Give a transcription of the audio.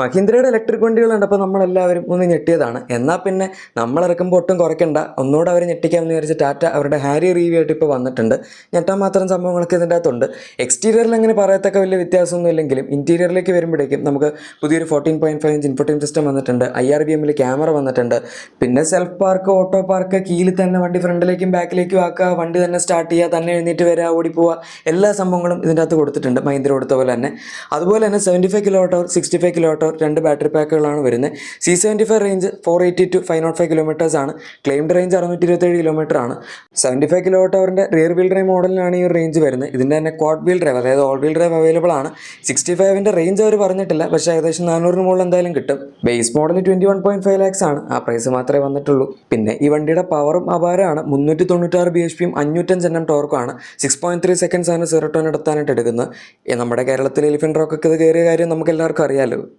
മഹീന്ദ്രയുടെ electric വണ്ടികൾ കണ്ടപ്പോൾ നമ്മളെല്ലാവരും ഒന്ന് ഞെട്ടിയതാണ്. എന്നാൽ പിന്നെ നമ്മൾ ഇറക്കുമ്പോൾ ഒട്ടും കുറയ്ക്കണ്ട. ഒന്നുകൂടെ അവർ ഞെട്ടിക്കാമെന്ന് വിചാരിച്ച് ടാറ്റ അവരുടെ ഹാരി റിവ്യൂ ആയിട്ട് ഇപ്പോൾ വന്നിട്ടുണ്ട്. ഞെട്ടാൻ മാത്രം സംഭവങ്ങളൊക്കെ ഇതിന്റെ അകത്തുണ്ട്. എക്സ്റ്റീരിയറിൽ അങ്ങനെ പറയത്തക്ക വലിയ വ്യത്യാസമൊന്നും ഇല്ലെങ്കിലും ഇന്റീരിയറിലേക്ക് വരുമ്പോഴേക്കും നമുക്ക് പുതിയൊരു fourteen point five inch infotainment system വന്നിട്ടുണ്ട്. ഐ ആർ ബി എമ്മിൽ ക്യാമറ വന്നിട്ടുണ്ട്. പിന്നെ സെൽഫ് പാർക്ക് ഓട്ടോ പാർക്ക് കീഴിൽ തന്നെ വണ്ടി ഫ്രണ്ടിലേക്കും ബാക്കിലേക്കും ആക്കുക. വണ്ടി തന്നെ സ്റ്റാർട്ട് ചെയ്യുക. തന്നെ എഴുന്നേറ്റ് വരിക ഓടിപ്പോവുക. എല്ലാ സംഭവങ്ങളും ഇതിന്റെ അകത്ത് കൊടുത്തിട്ടുണ്ട് മഹീന്ദ്ര കൊടുത്ത പോലെ തന്നെ. അതുപോലെ തന്നെ seventy five kilo watt sixty five kilo watt രണ്ട് ബാറ്ററി പാക്കുകളാണ് വരുന്നത്. C seventy five range four eighty to five naught five കിലോമീറ്റേഴ്സാണ് claimed range അറുന്നൂറ്റി ഇരുപത്തേഴ് കിലോമീറ്റർ ആണ്. സെവന്റി ഫൈവ് കിലോ ഓട്ടോറിന്റെ റിയർ വീൽ ഡ്രൈവ് മോഡലിനാണ് ഈ റേഞ്ച് വരുന്നത്. ഇതിന്റെ തന്നെ ക്വാഡ് വീൽ ഡ്രൈവ് അതായത് ഓൾ വീൽ ഡ്രൈവ് അവൈലബിൾ ആണ്. സിക്സ്റ്റി ഫൈവിന്റെ റേഞ്ച് അവർ പറഞ്ഞിട്ടില്ല. പക്ഷേ ഏകദേശം നാനൂറിന് മുകളിൽ എന്തായാലും കിട്ടും. Base model twenty one point five lakhs ആണ്. ആ പ്രൈസ് മാത്രമേ വന്നിട്ടുള്ളൂ. പിന്നെ ഈ വണ്ടിയുടെ പവറും അപാരമാണ്. മുന്നൂറ്റി തൊണ്ണൂറ്റാറ് ബി എച്ച് പിയും അഞ്ഞൂറ്റഞ്ച് എണ്ണം ടോർക്കുമാണ് സിക്സ് പോയിന്റ് ത്രീ സെക്കൻഡ്സ് ആണ് സീറോ ടോൺ എടുത്താനായിട്ട് എടുക്കുന്നത്. നമ്മുടെ കേരളത്തിൽ എലിഫന്റ് റോക്കൊക്കെ ഇത് കയറിയ കാര്യം നമുക്ക് എല്ലാവർക്കും അറിയാലോ.